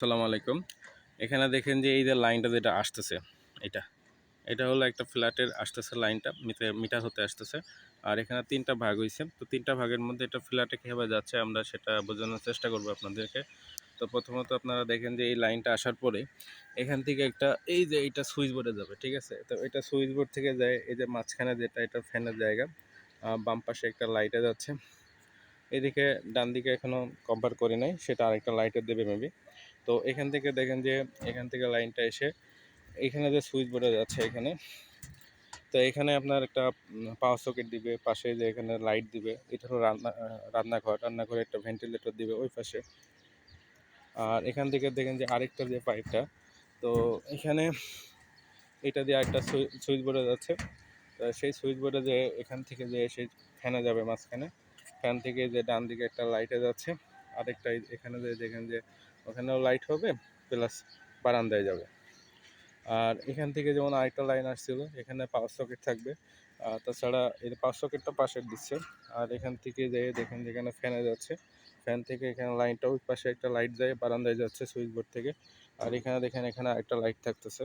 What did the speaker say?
আসসালামু আলাইকুম। এখানে দেখেন যে এই যে লাইনটা যেটা আসতেছে, এটা এটা হলো একটা ফ্ল্যাটের আসতেছে লাইনটা মিটার হতে আসতেছে। আর এখানে তিনটা ভাগ হয়েছে তো তিনটা ভাগের মধ্যে এটা ফ্ল্যাটে কীভাবে যাচ্ছে আমরা সেটা বোঝানোর চেষ্টা করব আপনাদেরকে। তো প্রথমত আপনারা দেখেন যে এই লাইনটা আসার পরে এখান থেকে একটা, এই যে এটা সুইচ বোর্ডে যাবে, ঠিক আছে? তো এটা সুইচ বোর্ড থেকে যায়, এই যে মাঝখানে যেটা, এটা ফ্যানের জায়গা বাম পাশে একটা লাইটে যাচ্ছে। এদিকে ডান দিকে এখনও কভার করি নাই, সেটা আরেকটা লাইটের দেবে মেবি তো এখান থেকে দেখেন যে, এখান থেকে লাইনটা এসে এখানে যে সুইচ বোর্ডে যাচ্ছে এখানে, তো এখানে আপনার একটা পাওয়ার সকেট দিবে, পাশে যে এখানে লাইট দিবে, এটা হলো রান্না রান্নাঘর, রান্নাঘরে একটা ভেন্টিলেটর দিবে ওই পাশে। আর এখান থেকে দেখেন যে আরেকটা যে পাইপটা তো এখানে এটা দিয়ে একটা সুইচ বোর্ডে যাচ্ছে। সেই সুইচ বোর্ডে যে এখান থেকে যে সেই ফ্যানে যাবে মাঝখানে ফ্যান থেকে যে ডান দিকে একটা লাইটে যাচ্ছে, আরেকটা এখানে যে দেখেন যে ওখানেও লাইট হবে প্লাস বারান্দায় যাবে। আর এখান থেকে যেমন আরেকটা লাইন আসছিল, এখানে পাওয়ার সকেট থাকবে। তাছাড়া এই পাওয়ার সকেটটা পাশে দিচ্ছে। আর এখান থেকে যে দেখেন যেখানে ফ্যানে যাচ্ছে ফ্যান থেকে এখানে লাইনটা ওই পাশে একটা লাইট যায়, বারান্দায় যাচ্ছে সুইচ বোর্ড থেকে। আর এখানে দেখেন এখানে একটা লাইট থাকতেছে।